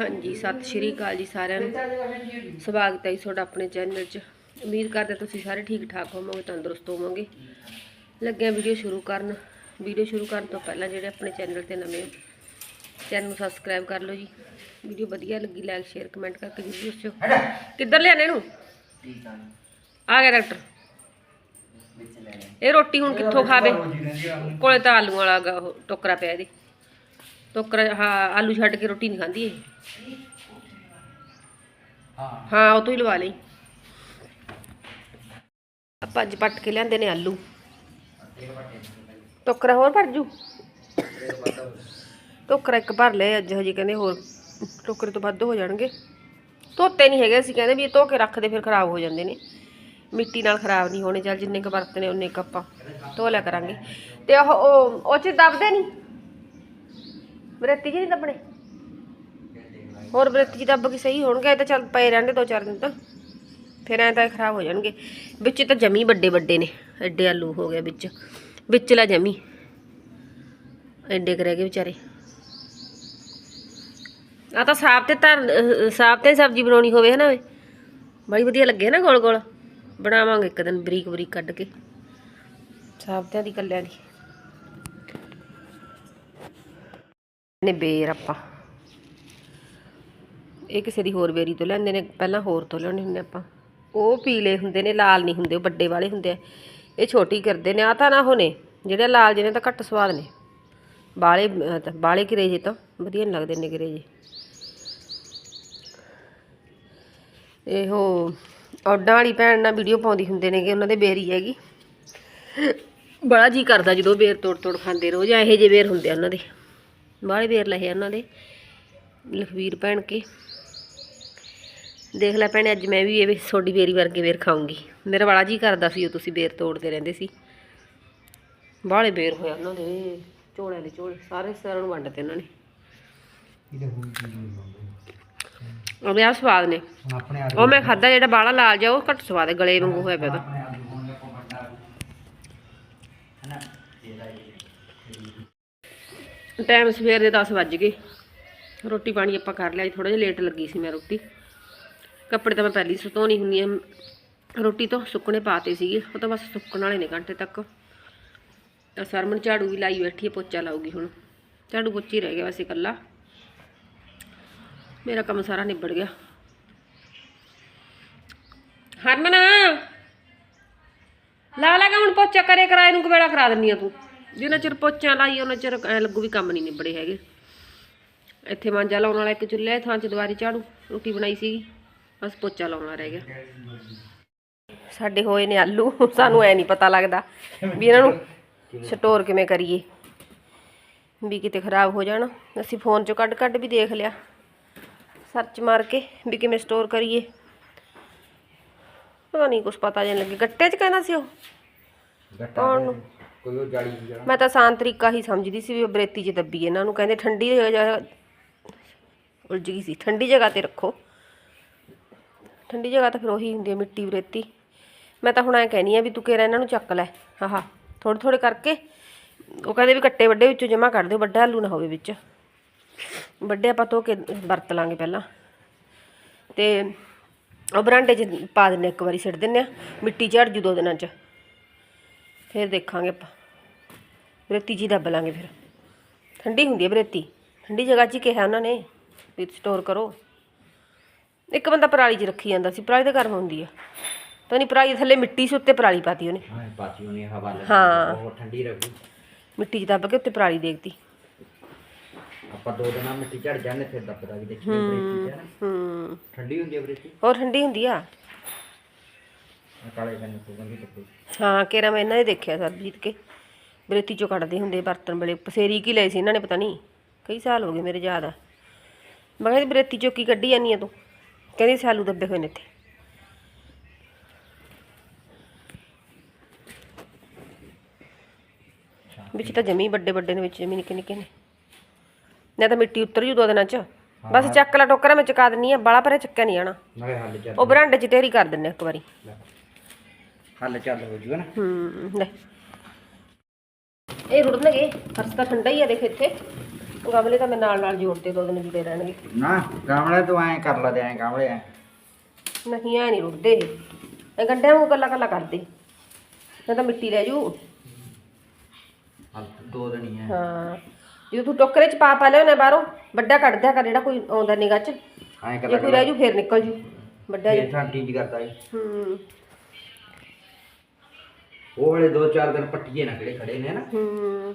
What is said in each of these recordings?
ਹਾਂਜੀ, ਸਤਿ ਸ਼੍ਰੀ ਅਕਾਲ ਜੀ ਸਾਰਿਆਂ ਨੂੰ। ਸਵਾਗਤ ਹੈ ਜੀ ਤੁਹਾਡਾ ਆਪਣੇ ਚੈਨਲ 'ਚ। ਉਮੀਦ ਕਰਦੇ ਤੁਸੀਂ ਸਾਰੇ ਠੀਕ ਠਾਕ ਹੋਵੋਗੇ, ਤੰਦਰੁਸਤ ਹੋਵੋਗੇ। ਲੱਗਿਆ ਵੀਡੀਓ ਸ਼ੁਰੂ ਕਰਨ। ਵੀਡੀਓ ਸ਼ੁਰੂ ਕਰਨ ਤੋਂ ਪਹਿਲਾਂ ਜਿਹੜੇ ਆਪਣੇ ਚੈਨਲ ਤੇ ਨਵੇਂ ਚੈਨਲ ਨੂੰ ਸਬਸਕ੍ਰਾਈਬ ਕਰ ਲਓ ਜੀ। ਵੀਡੀਓ ਵਧੀਆ ਲੱਗੀ ਲਾਈਕ ਸ਼ੇਅਰ ਕਮੈਂਟ ਕਰਕੇ ਜੀ ਦੱਸਿਓ। ਕਿੱਧਰ ਲਿਆਣੇ ਇਹਨੂੰ? ਆ ਗਿਆ ਡਾਕਟਰ ਇਹ ਰੋਟੀ ਹੁਣ ਕਿੱਥੋਂ ਖਾਵੇ? ਕੋਲੇ ਤਾਂ ਆਲੂ ਵਾਲਾ ਟੋਕਰਾ ਪਿਆ ਇਹਦੇ। ਟੋਕਰਾ ਹਾਂ ਆਲੂ ਛੱਡ ਕੇ ਰੋਟੀ ਨਹੀਂ ਖਾਂਦੀ ਇਹ। ਹਾਂ। ਉਹ ਤੋਂ ਹੀ ਲਵਾ ਲਈ। ਆਪਾਂ ਅੱਜ ਪੱਟ ਕੇ ਲਿਆਂਦੇ ਨੇ ਆਲੂ। ਟੋਕਰਾ ਹੋਰ ਭਰ ਜੂ? ਟੋਕਰਾ ਇੱਕ ਭਰ ਲਿਆ ਅੱਜ ਹਜੇ ਕਹਿੰਦੇ ਹੋਰ ਟੋਕਰੇ ਤੋਂ ਵੱਧ ਹੋ ਜਾਣਗੇ। ਧੋਤੇ ਨਹੀਂ ਹੈਗੇ ਅਸੀਂ ਕਹਿੰਦੇ ਵੀ ਇਹ ਧੋ ਕੇ ਰੱਖਦੇ ਫਿਰ ਖਰਾਬ ਹੋ ਜਾਂਦੇ ਨੇ। ਮਿੱਟੀ ਨਾਲ ਖਰਾਬ ਨਹੀਂ ਹੋਣੇ ਚੱਲ ਜਿੰਨੇ ਕੁ ਵਰਤਨੇ ਉਨੇ ਕੁ ਆਪਾਂ ਧੋ ਲਿਆ ਕਰਾਂਗੇ। ਤੇ ਉਹ ਉਹ ਉਹ ਚ ਦਬਦੇ ਨਹੀਂ? ਬਰੇਤੀ ਜੀ ਨਹੀਂ ਦੱਬਣੇ ਹੋਰ ਬਰੇਤੀ ਜੀ ਦੱਬ ਕੇ ਸਹੀ ਹੋਣਗੇ, ਇਹ ਤਾਂ ਚੱਲ ਪਏ ਰਹਿੰਦੇ ਦੋ ਚਾਰ ਦਿਨ ਤਾਂ। ਫਿਰ ਐਂ ਤਾਂ ਖਰਾਬ ਹੋ ਜਾਣਗੇ। ਵਿੱਚ ਤਾਂ ਜਮੀ ਵੱਡੇ ਵੱਡੇ ਨੇ, ਐਡੇ ਆਲੂ ਹੋ ਗਏ ਵਿੱਚ। ਵਿਚਲਾ ਜਮੀ। ਐਡੇ ਕੁ ਰਹਿ ਗਏ ਵਿਚਾਰੇ। ਆ ਤਾਂ ਸਾਫ਼ ਤੇ ਧਰ ਸਾਫ਼ ਤੇ ਸਬਜ਼ੀ ਬਣਾਉਣੀ ਹੋਵੇ ਹਨਾ ਵੇ ਬੜੀ ਵਧੀਆ ਲੱਗੇ ਨਾ ਗੋਲ ਗੋਲ ਬਣਾਵਾਂਗੇ ਇੱਕ ਦਿਨ ਬਰੀਕ ਬਰੀਕ ਕੱਢ ਕੇ। ਸਾਫਤਿਆਂ ਦੀ ਕੱਲਿਆਂ ਦੀ। ਨੇ ਬੇਰ ਆਪਾਂ। ਇਹ ਕਿਸੇ ਦੀ ਹੋਰ ਬੇਰੀ ਤੋਂ ਲੈਂਦੇ ਨੇ, ਪਹਿਲਾਂ ਹੋਰ ਤੋਂ ਲਿਆਉਣੇ ਹੁੰਦੇ ਆਪਾਂ। ਉਹ ਪੀਲੇ ਹੁੰਦੇ ਨੇ, ਲਾਲ ਨਹੀਂ ਹੁੰਦੇ, ਉਹ ਵੱਡੇ ਵਾਲੇ ਹੁੰਦੇ ਆ। ਇਹ ਛੋਟੀ ਕਰਦੇ ਨੇ ਆ ਤਾਂ ਨਾ ਹੋਣੇ ਜਿਹੜੇ ਲਾਲ ਜਿਹਨੇ ਤਾਂ ਘੱਟ ਸਵਾਦ ਨੇ। ਬਾਲੇ ਅਹ ਕਿਰੇ ਜੇ ਤਾਂ ਵਧੀਆ ਨਹੀਂ ਲੱਗਦੇ ਨੇ ਕਰੇਜੇ ਇਹੋ, ਔਡਾਂ ਵਾਲੀ ਭੈਣ ਨਾਲ ਵੀਡੀਓ ਪਾਉਂਦੀ ਹੁੰਦੇ ਨੇ ਕਿ ਉਹਨਾਂ ਦੇ ਬੇਰੀ ਹੈਗੀ। ਬੜਾ ਜੀ ਕਰਦਾ ਜਦੋਂ ਬੇਰ ਤੋੜ ਤੋੜ ਖਾਂਦੇ ਰੋਜ਼ ਇਹੋ ਜਿਹੇ ਬੇਰ ਹੁੰਦੇ ਆ ਉਹਨਾਂ ਦੇ। ਬਾਹਲੇ ਬੇਰ ਲਏ ਉਹਨਾਂ ਦੇ ਲਖਵੀਰ ਭੈਣ ਕੇ। ਦੇਖ ਲੈ ਭੈਣੇ ਅੱਜ ਮੈਂ ਵੀ ਇਹ ਤੁਹਾਡੀ ਬੇਰੀ ਵਰਗੇ ਬੇਰ ਖਾਊਂਗੀ। ਮੇਰਾ ਬੜਾ ਜੀ ਕਰਦਾ ਸੀ ਉਹ ਤੁਸੀਂ ਬੇਰ ਤੋੜਦੇ ਰਹਿੰਦੇ ਸੀ। ਬਾਹਲੇ ਬੇਰ ਹੋਇਆ ਉਹਨਾਂ ਦੇ ਝੋਲਿਆਂ ਦੇ ਝੋਲੇ ਸਾਰੇ ਸਾਰਿਆਂ ਨੂੰ ਵੰਡਤੇ ਉਹਨਾਂ ਨੇ। ਉਹ ਵੀ ਆ ਸਵਾਦ ਨੇ। ਉਹ ਮੈਂ ਖਾਦਾ ਜਿਹੜਾ ਬਾਹਲਾ ਲਾਲ ਜਾ ਉਹ ਘੱਟ ਸਵਾਦ ਹੈ ਗਲੇ ਵਾਂਗੂ ਹੋਇਆ ਪਿਆ ਉਹਦਾ। ਟਾਈਮ ਸਵੇਰ ਦੇ 10 ਵੱਜ ਗਏ। ਰੋਟੀ ਪਾਣੀ ਆਪਾਂ ਕਰ ਲਿਆ ਥੋੜਾ ਜਿਹਾ ਲੇਟ ਲੱਗੀ ਸੀ ਮੈਂ ਰੋਟੀ। ਕੱਪੜੇ ਤਾਂ ਮੈਂ ਪਹਿਲੀ ਸੁਤੋਣੀ ਹੁੰਦੀ ਆ। ਰੋਟੀ ਤੋਂ ਸੁੱਕਣੇ ਪਾਤੇ ਸੀਗੇ, ਉਹ ਤਾਂ ਬਸ ਸੁੱਕਣ ਵਾਲੇ ਨੇ ਘੰਟੇ ਤੱਕ। ਤਾਂ ਸਰਮਨ ਝਾੜੂ ਵੀ ਲਾਈ ਬੈਠੀ ਹੈ ਪੋਚਾ ਲਾਊਗੀ ਹੁਣ। ਝਾੜੂ ਪੋਚੀ ਰਹਿ ਗਿਆ ਵੈਸੇ ਇਕੱਲਾ। ਮੇਰਾ ਕੰਮ ਸਾਰਾ ਨਿਬੜ ਗਿਆ। ਹਰਮਨ! ਲਾ ਲਾ ਹੁਣ ਪੋਚਾ ਕਰੇ ਕਰਾਏ ਨੂੰ, ਕਵੇਲਾ ਕਰਾ ਦਿੰਨੀ ਆ ਤੂੰ। ਜਿੰਨਾ ਚਿਰ ਪੋਚਾ ਲਾਈ ਉਹਨਾਂ ਚਿਰ ਐ ਲੱਗੂ ਵੀ ਕੰਮ ਨਹੀਂ ਨਿਬੜੇ ਹੈਗੇ। ਇੱਥੇ ਮਾਂਜਾ ਲਾਉਣ ਵਾਲਾ ਇੱਕ ਚੁੱਲ੍ਹੇ ਥਾਂ ਚ ਦੁਬਾਰੀ ਝਾੜੂ ਰੋਟੀ ਬਣਾਈ ਸੀਗੀ ਬਸ ਪੋਚਾ ਲਾਉਣਾ ਰਹਿ ਗਿਆ। ਸਾਡੇ ਹੋਏ ਨੇ ਆਲੂ ਸਾਨੂੰ ਐ ਨਹੀਂ ਪਤਾ ਲੱਗਦਾ ਵੀ ਇਹਨਾਂ ਨੂੰ ਸਟੋਰ ਕਿਵੇਂ ਕਰੀਏ ਵੀ ਕਿਤੇ ਖਰਾਬ ਹੋ ਜਾਣ। ਅਸੀਂ ਫੋਨ ਚੋਂ ਕੱਢ ਕੱਢ ਵੀ ਦੇਖ ਲਿਆ ਸਰਚ ਮਾਰ ਕੇ ਵੀ ਕਿਵੇਂ ਸਟੋਰ ਕਰੀਏ। ਪਤਾ ਨਹੀਂ ਕੁਛ ਪਤਾ ਜਾਂ ਲੱਗੇ। ਗੱਟੇ 'ਚ ਕਹਿੰਦਾ ਸੀ ਉਹ। ਪਾਉਣ ਨੂੰ ਕੋਈ ਉਹ ਜਾਲੀ ਜੀ ਮੈਂ ਤਾਂ ਆਸਾਨ ਤਰੀਕਾ ਹੀ ਸਮਝਦੀ ਸੀ ਵੀ ਬਰੇਤੀ 'ਚ ਦੱਬੀ ਇਹਨਾਂ ਨੂੰ, ਕਹਿੰਦੇ ਠੰਡੀ ਜਗ੍ਹਾ ਉਲਝ ਗਈ ਸੀ। ਠੰਡੀ ਜਗ੍ਹਾ ਤੇ ਰੱਖੋ। ਠੰਡੀ ਜਗ੍ਹਾ ਤਾਂ ਫਿਰ ਉਹੀ ਹੁੰਦੀ ਹੈ ਮਿੱਟੀ ਬਰੇਤੀ। ਮੈਂ ਤਾਂ ਹੁਣ ਐ ਕਹਿਨੀ ਆ ਵੀ ਤੂੰ ਕਿਹੜਾ ਇਹਨਾਂ ਨੂੰ ਚੱਕ ਲੈ। ਆਹਾ ਥੋੜੇ ਥੋੜੇ ਕਰਕੇ ਉਹ ਕਹਿੰਦੇ ਵੀ ਕੱਟੇ ਵੱਡੇ ਵਿੱਚੋਂ ਜਮਾ ਕਰ ਦਿਓ, ਵੱਡਾ ਆਲੂ ਨਾ ਹੋਵੇ ਵਿੱਚ। ਵੱਡੇ ਆਪਾਂ ਧੋ ਕੇ ਵਰਤ ਲਾਂਗੇ ਪਹਿਲਾਂ। ਤੇ ਉਹ ਬਰਾਂਡੇ 'ਚ ਪਾ ਦਿੰਨੇ ਇੱਕ ਵਾਰੀ, ਸਿੱਟ ਦਿੰਨੇ ਆ। ਮਿੱਟੀ ਝੜ ਜੂ ਦੋ ਦਿਨਾਂ 'ਚ। ਫਿਰ ਦੇਖਾਂਗੇ ਆਪਾਂ। ਬਰੇਤੀ ਜੀ ਦੱਬ ਲਾਂਗੇ ਫਿਰ। ਠੰਡੀ ਹੁੰਦੀ ਹੈ ਬਰੇਤੀ। ਠੰਡੀ ਜਗ੍ਹਾ 'ਚ ਹੀ ਕਿਹਾ ਉਹਨਾਂ ਨੇ ਵੀ ਸਟੋਰ ਕਰੋ। ਇੱਕ ਬੰਦਾ ਪਰਾਲੀ 'ਚ ਰੱਖੀ ਜਾਂਦਾ ਸੀ ਪਰਾਲੀ ਤਾਂ ਗਰਮ ਹੁੰਦੀ ਆ। ਤਾਂ ਨਹੀਂ ਪਰਾਲੀ ਥੱਲੇ ਮਿੱਟੀ ਸੀ ਉੱਤੇ ਪਰਾਲੀ ਪਾਤੀ ਉਹਨੇ। ਹਾਂ ਪਾਤੀ ਹੋਣੀ ਹਵਾ ਲੱਗੀ ਹਾਂ। ਉਹ ਠੰਡੀ ਰਹੂ ਮਿੱਟੀ 'ਚ ਦੱਬ ਕੇ ਉੱਤੇ ਪਰਾਲੀ ਦੇਖਤੀ। ਆਪਾਂ ਦੋ ਦਿਨਾਂ ਮਿੱਟੀ ਝੜ ਜਾਂਦੇ ਫਿਰ ਦੱਬਦਾ ਵੀ ਦੇਖੀ ਬਰੇਤੀ ਨਾ। ਹੂੰ। ਠੰਡੀ ਹੁੰਦੀ ਹੈ ਬਰੇਤੀ। ਹੋਰ ਠੰਡੀ ਹੁੰਦੀ ਆ? ਕਾਲੇ ਕੰਨ ਤੋਂ ਗੰਦੀ ਟੱਪੀ ਹਾਂ ਕਿਹੜਾ ਮੈਂ ਇਹਨਾਂ ਦੇ ਦੇਖਿਆ ਸਰਬਜੀਤ ਕੇ। ਬਰੇਤੀ ਚੋਂ ਕੱਢਦੇ ਹੁੰਦੇ ਬਰਤਨ ਵੇਲੇ। ਪਸੇਰੀ ਕੀ ਲਏ ਸੀ ਇਹਨਾਂ ਨੇ ਪਤਾ ਨਹੀਂ? ਕਈ ਸਾਲ ਹੋ ਗਏ ਮੇਰੇ ਯਾਦ ਆ। ਮੈਂ ਕਿਹਾ ਬਰੇਤੀ ਚੋਂ ਕੀ ਕੱਢੀ ਜਾਨੀ ਆ ਤੂੰ? ਕਹਿੰਦੀ ਸੀ ਆਲੂ ਦੱਬੇ ਹੋਏ ਨੇ ਇੱਥੇ। ਵਿੱਚ ਤਾਂ ਜਮੀ ਵੱਡੇ ਵੱਡੇ ਨੇ ਵਿੱਚ ਜਮੀ ਨਿੱਕੇ ਨਿੱਕੇ ਨੇ। ਨਾ ਤਾਂ ਮਿੱਟੀ ਉਤਰ ਜੂ ਦੋ ਦਿਨਾਂ ਚ। ਬਸ ਚੱਕ ਲਾ ਟੋਕਰਾ ਮੈਂ ਚਕਾ ਦਿੰਨੀ ਆ ਬਾਲਾ ਪਰੇ ਚੱਕਿਆ ਨਹੀਂ ਜਾਣਾ। ਨਾਲੇ ਹੱਲ ਚੱਲ ਉਹ ਬਰਾਂਡੇ ਚ ਢੇਰੀ ਕਰ ਦਿੰਨੇ ਇੱਕ ਵਾਰੀ। ਹੱਲ ਚੱਲ ਹੋ ਜੂਗਾ ਨਾ। ਹੂੰ ਲੈ। ਇਹ ਰੁੜਨਗੇ ਫਰਸ਼ ਤਾਂ ਠੰਡਾ ਹੀ ਆ ਦੇਖ ਇੱਥੇ। ਗਮਲੇ ਤਾਂ ਮੈਂ ਨਾਲ ਨਾਲ ਜੋੜਤੇ ਦੋ ਦਿਨ ਜੁੜੇ ਰਹਿਣਗੇ ਨਾ ਗਮਲੇ ਤੂੰ ਐਂ ਕਰ ਲਾ ਦੇ ਐਂ ਗਮਲੇ ਐਂ। ਨਹੀਂ ਐ ਨਹੀਂ ਰੁੜਦੇ ਇਹ। ਇਹ ਗੰਡਿਆਂ ਨੂੰ ਕੱਲਾ ਕੱਲਾ ਕਰਦੇ। ਨਹੀਂ ਤਾਂ ਮਿੱਟੀ ਰਹਿ ਜੂ। ਹਲ ਦੋ ਦਿਨ ਹੀ ਐ। ਹਾਂ। ਜਦੋਂ ਤੂੰ ਟੋਕਰੇ ਚ ਪਾ ਪਾ ਲਿਆ ਬਾਹਰੋਂ ਵੱਡਾ ਕੱਢ ਦਿਆ ਕਰ ਜਿਹੜਾ ਕੋਈ ਆਉਂਦਾ ਨਿਗਾਹ ਚ। ਐਂ ਕਰ ਜੇ ਕੋਈ ਰਹਿ ਜੂ ਫੇਰ ਨਿਕਲ ਜੂ। ਵੱਡਾ ਜਿਹਾ। ਫੇਰ ਤਾਂ ਟੀਜ ਕਰਦਾ ਏ ਹੂੰ। ਉਹ ਵਾਲੇ ਦੋ ਚਾਰ ਦਿਨ ਪੱਟੀਏ ਨਾ ਕਿਹੜੇ ਖੜੇ ਨੇ ਨਾ? ਹੂੰ।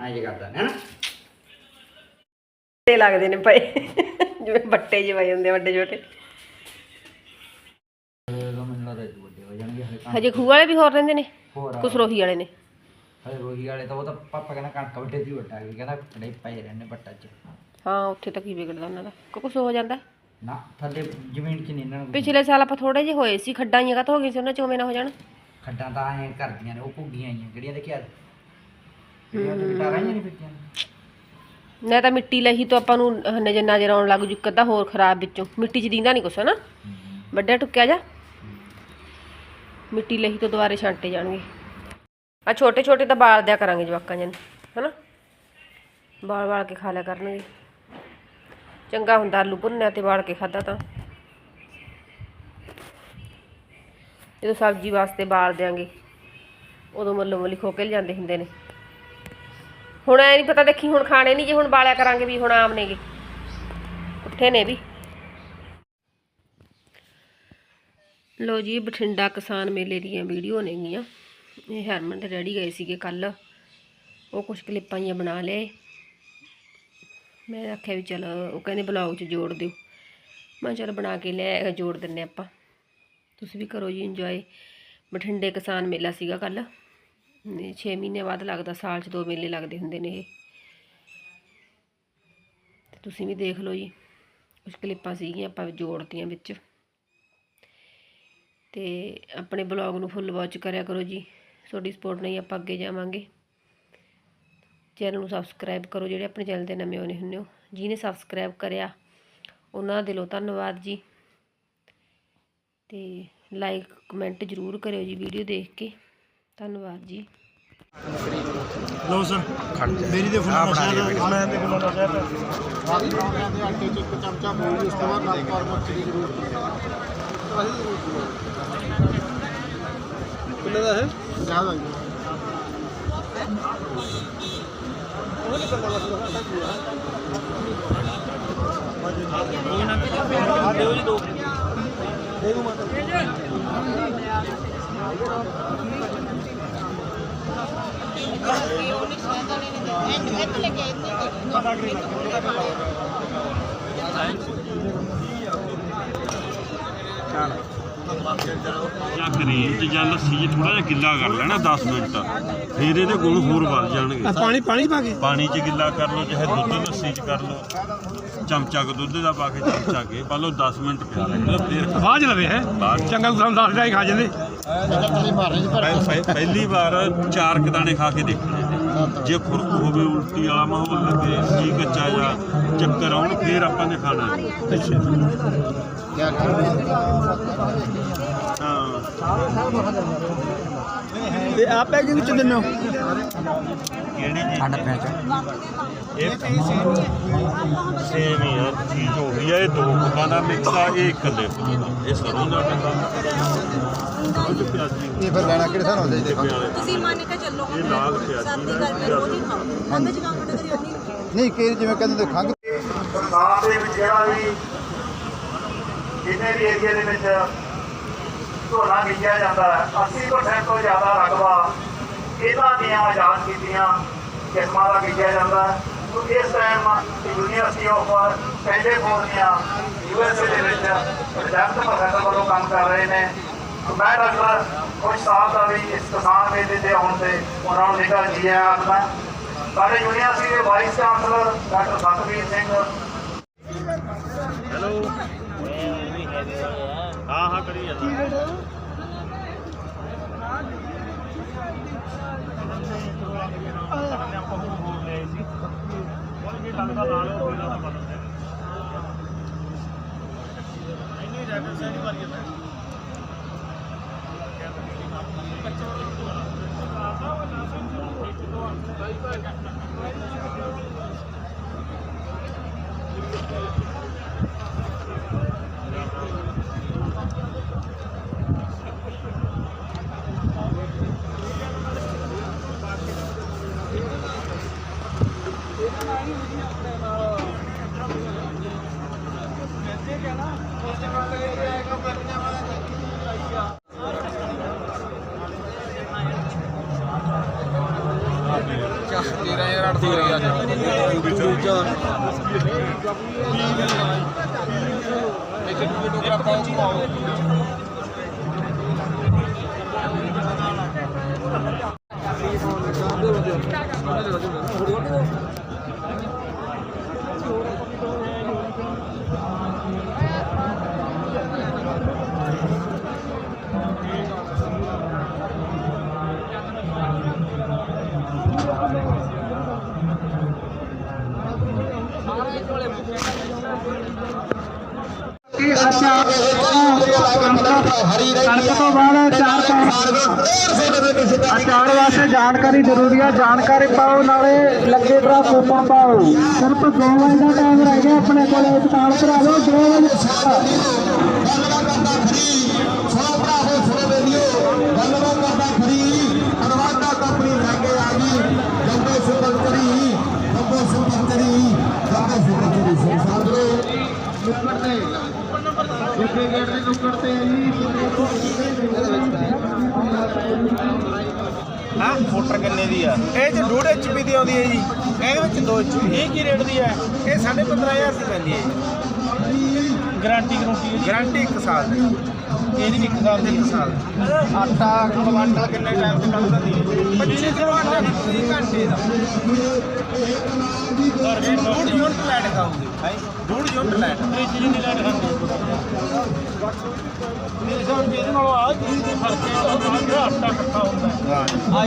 ਐਂ ਜੇ ਕਰਦਾ ਹੈ ਨਾ? ਤੇ ਲੱਗਦੇ ਨੇ ਪਏ ਜਿਵੇਂ ਬੱਟੇ ਜਿਹੇ ਪਏ ਹੁੰਦੇ ਆ ਵੱਡੇ ਛੋਟੇ। ਇਹ ਮੈਨੂੰ ਲੱਗਦਾ ਇਹ ਵੱਡੇ ਹੋ ਜਾਣਗੇ ਹਲੇ ਤਾਂ ਹਜੇ ਖੂਹ ਵਾਲੇ ਵੀ ਹੋਰ ਰਹਿੰਦੇ ਨੇ? ਹੋਰ ਕੁਸਰੋਹੀ ਵਾਲੇ ਨੇ? ਹਲੇ ਰੋਹੀ ਵਾਲੇ ਤਾਂ ਉਹ ਤਾਂ ਪਾਪਾ ਕਹਿੰਦਾ ਕਣਕ ਵੱਡੇ ਦੀ ਵੱਡਾ ਵੀ ਕਹਿੰਦਾ ਖੜੇ ਪਏ ਰਹਿੰਦੇ ਬੱਟਾ 'ਚ। ਹਾਂ ਉੱਥੇ ਤਾਂ ਕੀ ਵਿਗੜਦਾ ਉਹਨਾਂ ਦਾ। ਕੁਛ ਹੋ ਜਾਂਦਾ? ਨਾ ਥੱਲੇ ਜ਼ਮੀਨ 'ਚ ਨਹੀਂ ਇਹਨਾਂ ਨੂੰ ਪਿਛਲੇ ਸਾਲ ਆਪਾਂ ਥੋੜੇ ਜਿਹੇ ਹੋਏ ਸੀ ਖੱਡਾਂ ਜਿਹੀਆਂ ਤਾਂ ਹੋ ਗਈ ਸੀ ਉਹਨਾਂ ਚ ਨਾ ਹੋ ਜਾਣ। ਖੱਡਾਂ ਤਾਂ ਐਂ ਕਰਦੀਆਂ ਨੇ ਉਹ ਭੁੱਗੀਆਂ ਆਈਆਂ ਕਿਹੜੀਆਂ ਦੇਖਿਆ ਜਿਹੜੀਆਂ ਤੇ ਗਟਾਰਾਂ ਹੀ ਨਹੀਂ ਫਿੱਟੀਆਂ। ਨਾ ਤਾਂ ਮਿੱਟੀ ਲਹੀ ਤੋਂ ਆਪਾਂ ਨੂੰ ਨਜ਼ਰ ਨਜ਼ਰ ਆਉਣ ਲੱਗ ਜੂ ਕਦਾ ਹੋਰ ਖਰਾਬ ਵਿੱਚੋਂ। ਮਿੱਟੀ 'ਚ ਦਿੰਦਾ ਨਹੀਂ ਕੁਛ ਹਨਾ? ਵੱਡਾ ਟੁੱਕਿਆ ਜਾ। ਮਿੱਟੀ ਲਹੀ ਤੋਂ ਦੁਬਾਰੇ ਛਾਂਟੇ ਜਾਣਗੇ। ਆ ਛੋਟੇ ਛੋਟੇ ਤਾਂ ਬਾਲ ਦਿਆ ਕਰਾਂਗੇ ਜਵਾਕਾਂ ਜਨ ਹਨਾ? ਬਾਲ ਬਾਲ ਕੇ ਖਾ ਲਿਆ ਕਰਨਗੇ। ਚੰਗਾ ਹੁੰਦਾ ਆਲੂ ਭੁੰਨਿਆ ਤੇ ਬਾਲ ਕੇ ਖਾਦਾ ਤਾਂ। ਜਦੋਂ ਸਬਜ਼ੀ ਵਾਸਤੇ ਬਾਲ ਦਿਆਂਗੇ। ਉਦੋਂ ਮੱਲੋ ਮੱਲੀ ਖੋ ਕੇ ਲਿਆਂਦੇ ਹੁੰਦੇ ਨੇ। ਹੁਣ ਐ ਨਹੀਂ ਪਤਾ ਦੇਖੀ, ਹੁਣ ਖਾਣੇ ਨਹੀਂ ਜੇ ਹੁਣ ਬਾਲਿਆ ਕਰਾਂਗੇ ਵੀ ਹੁਣ ਆਮ ਨੇਗੇ। ਉੱਠੇ ਨੇ ਵੀ। ਲੋ ਜੀ ਬਠਿੰਡਾ ਕਿਸਾਨ ਮੇਲੇ ਦੀਆਂ ਵੀਡੀਓ ਨੇਗੀਆਂ। ਇਹ ਹਰਮਨ ਤੇ ਡੈਡੀ ਗਏ ਸੀਗੇ ਕੱਲ ਉਹ ਕੁਝ ਕਲਿੱਪਾਂ ਜਿਹੀਆਂ ਬਣਾ ਲਏ। ਮੈਂ ਆਖਿਆ ਵੀ ਚਲ, ਉਹ ਕਹਿੰਦੇ ਬਲੌਗ 'ਚ ਜੋੜ ਦਿਓ। ਮੈਂ ਚਲ ਬਣਾ ਕੇ ਲੈ ਜੋੜ ਦਿੰਨੇ ਆਪਾਂ। ਤੁਸੀਂ ਵੀ ਕਰੋ ਜੀ ਇੰਜੋਏ ਬਠਿੰਡੇ ਕਿਸਾਨ ਮੇਲਾ ਸੀਗਾ ਕੱਲ 6 ਮਹੀਨੇ ਬਾਅਦ ਲੱਗਦਾ, ਸਾਲ 'ਚ ਦੋ ਮੇਲੇ ਲੱਗਦੇ ਹੁੰਦੇ ਨੇ ਇਹ। ਤੇ ਤੁਸੀਂ ਵੀ ਦੇਖ ਲਓ ਜੀ ਕੁਝ ਕਲਿੱਪਾਂ ਸੀਗੀਆਂ ਆਪਾਂ ਜੋੜਤੀਆਂ ਵਿੱਚ। ਤੇ ਆਪਣੇ ਬਲੌਗ ਨੂੰ ਫੁੱਲ ਵਾਚ ਕਰਿਆ ਕਰੋ ਜੀ। ਤੁਹਾਡੀ ਸਪੋਰਟ ਨਹੀਂ ਆਪਾਂ ਅੱਗੇ ਜਾਵਾਂਗੇ। ਚੈਨਲ ਨੂੰ ਸਬਸਕ੍ਰਾਈਬ ਕਰੋ, ਜਿਹੜੇ ਆਪਣੇ ਚੈਨਲ ਤੇ ਨਵੇਂ ਆਉਣੇ ਹੁੰਦੇ ਹੋ। ਜਿਹਨੇ ਸਬਸਕ੍ਰਾਈਬ ਕਰਿਆ, ਉਹਨਾਂ ਦਾ ਦਿਲੋਂ ਧੰਨਵਾਦ ਜੀ। ਤੇ ਲਾਈਕ ਕਮੈਂਟ ਜ਼ਰੂਰ ਕਰਿਓ ਜੀ ਵੀਡੀਓ ਦੇਖ ਕੇ। ਧੰਨਵਾਦ ਜੀ। ਲੋ ਸਰ ਮੇਰੀ ਦੇ ਫੁੱਲ ਦਾ ਮੈਂ ਦੇ ਫੁੱਲ ਨਸ਼ਾ ਦਾ ਦੇ ਆਟੇ ਚ ਇੱਕ ਚਮਚਾ ਉਸ ਤੋਂ ਬਾਅਦ ਨਾਲ ਫਾਰਮਰ ਦੀ ਜ਼ਰੂਰਤ ਹੈ ਕਿੰਨੇ ਦਾ ਹੈ ਜ਼ਿਆਦਾ ਜੀ ਜਾਂ ਕਰੀਮ ਚ ਜਾਂ ਲੱਸੀ ਥੋੜਾ ਜਿਹਾ ਗਿੱਲਾ ਕਰ ਲੈਣਾ 10 ਮਿੰਟ। ਫਿਰ ਇਹਦੇ ਗੁਣ ਹੋਰ ਵੱਧ ਜਾਣਗੇ। ਪਾਣੀ ਪਾਣੀ ਪਾ ਕੇ। ਪਾਣੀ ਚ ਗਿੱਲਾ ਕਰ ਲਓ ਚਾਹੇ ਦੁੱਧ ਲੱਸੀ ਚ ਕਰ ਲਓ। ਚਮਚਾ ਕੁ ਦੁੱਧ ਦਾ ਪਾ ਕੇ ਚਮਚਾ ਕੇ ਪਾ ਲਓ 10 ਮਿੰਟ ਪਿਆ ਲੈਣਾ ਫਿਰ ਖਾ- ਬਾਜ ਲਵੇ ਹੈ? ਚੰਗਾ ਤੁਹਾਨੂੰ ਦੱਸ ਡਾਈ ਖਾ ਜਾਂਦੇ। ਪਹਿ- ਪਹਿ- ਪਹਿਲੀ ਵਾਰ ਚਾਰ ਕੁ ਦਾਣੇ ਖਾ ਕੇ ਦੇਖਣੇ ਨੇ। ਜੇ ਖੁਰਕ ਹੋਵੇ ਉਲਟੀ ਵਾਲਾ ਮਾਹੌਲ ਲੱਗੇ ਜੀ ਕੱਚਾ ਜਾਂ ਚੱਕਰ ਆਉਣ ਫਿਰ ਆਪਾਂ ਨੇ ਖਾਣਾ। ਹੈ। ਹਾਂ ਤੇ ਆ ਪੈਕਿੰਗ ਚ ਦਿੰਨੋ ਸਾਡਾ ਪੈਂਚ ਇਹ ਸੇਮ ਹੀ ਆ ਚੀਜ਼ ਹੋ ਗਈ ਆ ਇਹ ਦੋ ਕੁੱਪਾਂ ਦਾ ਮਿਕਸ ਆ ਇਹ ਇਕੱਲੇ ਕੁੱਪਾਂ ਦਾ। ਇਹ ਸਰੋਂ ਦਾ ਟੰਗਾ ਇਹ ਫਿਰ ਲੈਣਾ ਕਿਹੜੇ ਸਾਨੂੰ ਦੇ ਵਾਲੇ ਤੁਸੀਂ ਮੰਨ ਕੇ ਚੱਲੋ ਇਹ ਲਾਲ ਪਿਆਜ਼ੀ ਦਾ ਚ ਨਹੀਂ ਕਿ ਜਿਵੇਂ ਕਹਿੰਦੇ ਖੰਗ ਪੰਜਾਬ ਦੇ ਵਿੱਚ ਜਿਹੜਾ ਵੀ ਜਿੰਨੇ ਵੀ ਏਰੀਆ ਦੇ ਵਿੱਚ ਝੋਨਾ ਬੀਜਿਆ ਜਾਂਦਾ ਹੈ 80% ਤੋਂ ਜ਼ਿਆਦਾ ਰਕਬਾ ਇਹਨਾਂ ਦੀਆਂ ਆਜ਼ਾਦ ਕੀਤੀਆਂ ਕਿਸਮਾਂ ਦਾ ਬੀਜਿਆ ਜਾਂਦਾ। ਤੋ ਇਸ time university of California USA ਦੇ ਵਿੱਚ ਪ੍ਰੋਜੈਕਟ ਪ੍ਰੋਫੈਸਰ ਵੱਲੋਂ ਕੰਮ ਕਰ ਰਹੇ ਨੇ। ਮੈਂ ਡਾਕਟਰ ਕੁਝ ਸਾਹਿਬ ਦਾ ਵੀ ਇਸ ਕਿਸਾਨ ਮੇਲੇ ਤੇ ਆਉਣ ਤੇ ਉਹਨਾਂ ਨੂੰ ਨਿਕਲ ਜੀ ਆਇਆ। ਆਖਦਾ ਸਾਡੇ ਯੂਨੀਵਰਸਿਟੀ ਦੇ vice chancellor doctor Satvir Singh hello ਹਾਂ ਹਾਂ ਕਰੀ ਜਾਂਦਾ। ਆਪਾਂ ਨੂੰ ਹੋਰ ਲੈ ਸੀ ਉਹ ਇਹ ਲੱਗਦਾ ਨਾਲ ਉਹ ਮੇਰਾ ਤਾਂ ਬਦਲ ਦੇ ਇੰਨੀ ਡਰਾਈਵਰ ਸਾਈਡ ਹੀ ਮਾਰੀ ਜਾਂਦਾ ਸਟਾਰਟ ਹੋ ਰਹੀ ਅੱਜ। ਦੂਜਾ ਇੱਕ ਇੱਕ ਵੀਡੀਓ ਪਾਓ ਪਾਓ। ਕਣਕ ਤੋਂ ਬਾਅਦ ਚਾਰ ਅਚਾਰ ਵਾਸਤੇ ਜਾਣਕਾਰੀ ਜ਼ਰੂਰੀ ਹੈ ਜਾਣਕਾਰੀ ਪਾਓ ਨਾਲੇ ਲੱਗੇ ਭਰਾ ਕੂਪਨ ਪਾਓ। ਸਿਰਫ 2 ਵਜੇ ਦਾ ਟਾਈਮ ਰਹਿ ਗਿਆ ਆਪਣੇ ਕੋਲੇ ਦੁਕਾਨ ਭਰਾ ਲਓ 2 ਵਜੇ ਹਾਂ ਮੋਟਰ ਕਿੰਨੇ ਦੀ ਆ? ਇਹ ਚ 1.5 ਐਚਪੀ ਦੀ ਆਉਂਦੀ ਹੈ ਜੀ। ਇਹਦੇ ਵਿੱਚ 2 ਐਚਪੀ ਇਹ ਕੀ ਰੇਟ ਦੀ ਹੈ ਇਹ 15500 ਦੀ ਪੈਂਦੀ ਹੈ ਜੀ। ਗਾਰੰਟੀ ਗਰੰਟੀ ਗਾਰੰਟੀ 1 ਸਾਲ ਦੀ। ਇਹਦੀ ਵੀ 1 ਸਾਲ ਦੀ 1 ਸਾਲ ਦੀ ਆਟਾ ਕੁਆਂਟਲ ਕਿੰਨੇ ਟਾਈਮ ਤੇ ਕਰਦੀ ਹੈ? 25 ਕਿਲੋ ਆਟਾ 30 ਘੰਟੇ ਦਾ। ਔਰ ਇਹ ਡੂੜ ਯੂਨਿਟ ਲੈਟ ਖਾਊਗੀ। ਹੈ? ਡੂੜ ਯੂਨਿਟ ਲੈਟ ਇਹ ਚੀਜ਼ ਦੀ ਲੈਟ ਖਾਂਦੀ ਮੇਰੇ ਹਿਸਾਬ ਨਾਲ ਇਹਦੇ ਨਾਲੋਂ ਆ ਚੀਜ਼ ਦੇ ਫ਼ਰਕ ਹੈ ਆਟਾ ਇਕੱਠਾ ਹੁੰਦਾ ਹੈ। ਹਾਂ ਆ